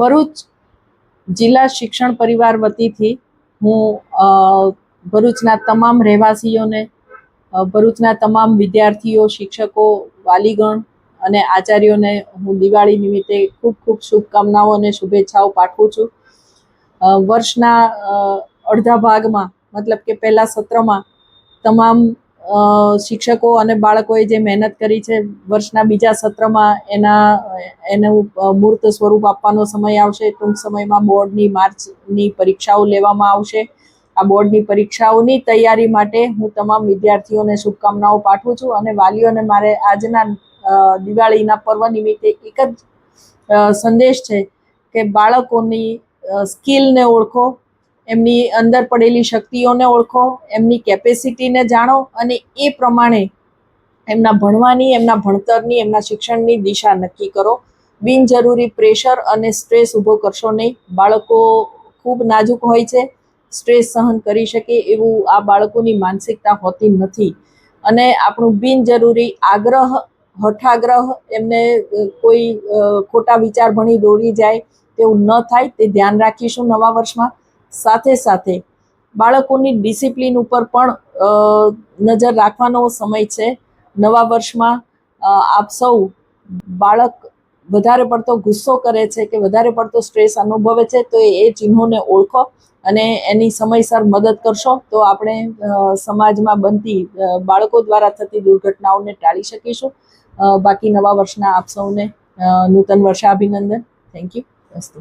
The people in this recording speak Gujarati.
ભરૂચ જિલ્લા શિક્ષણ પરિવાર વતીથી હું ભરૂચના તમામ રહેવાસીઓને ભરૂચના તમામ વિદ્યાર્થીઓ, શિક્ષકો, વાલીગણ અને આચાર્યોને હું દિવાળી નિમિત્તે ખૂબ ખૂબ શુભકામનાઓ અને શુભેચ્છાઓ પાઠવું છું. વર્ષના અડધા ભાગમાં, મતલબ કે પહેલા સત્રમાં, તમામ શિક્ષકો અને બાળકોએ જે મહેનત કરી છે, વર્ષના બીજા સત્રમાં એના, એનું મૂર્ત સ્વરૂપ આપવાનો સમય આવશે. ટૂંક સમયમાં બોર્ડની માર્ચની પરીક્ષાઓ લેવામાં આવશે. આ બોર્ડની પરીક્ષાઓની તૈયારી માટે હું તમામ વિદ્યાર્થીઓને શુભકામનાઓ પાઠવું છું અને વાલીઓને મારે આજના દિવાળીના પર્વ નિમિત્તે એક જ સંદેશ છે કે બાળકોની સ્કિલને ઓળખો એમની અંદર પડેલી શક્તિઓને ઓળખો, એમની કેપેસિટીને જાણો અને એ પ્રમાણે એમના ભણવાની, એમના ભણતરની, એમના શિક્ષણની દિશા નક્કી કરો. બિનજરૂરી પ્રેશર અને સ્ટ્રેસ ઊભો કરશો નહીં. બાળકો ખૂબ નાજુક હોય છે. સ્ટ્રેસ સહન કરી શકે એવું આ બાળકોની માનસિકતા હોતી નથી. અને આપણું બિનજરૂરી આગ્રહ, હઠાગ્રહ, એમને કોઈ ખોટા વિચાર ભણી દોરી જાય તેવું ન થાય તે ધ્યાન રાખીશું નવા વર્ષમાં. સાથે સાથે બાળકોની ડિસિપ્લિન ઉપર પણ નજર રાખવાનો સમય છે. નવા વર્ષમાં આપ સૌ બાળક વધારે પડતો ગુસ્સો કરે છે કે વધારે પડતો સ્ટ્રેસ અનુભવે છે, તો એ ચિહ્નોને ઓળખો અને એની સમયસર મદદ કરશો. તો આપણે સમાજમાં બનતી બાળકો દ્વારા થતી દુર્ઘટનાઓને ટાળી શકીશું. બાકી નવા વર્ષના આપ સૌને નૂતન વર્ષાભિનંદન થેન્ક યુ અસ્તુ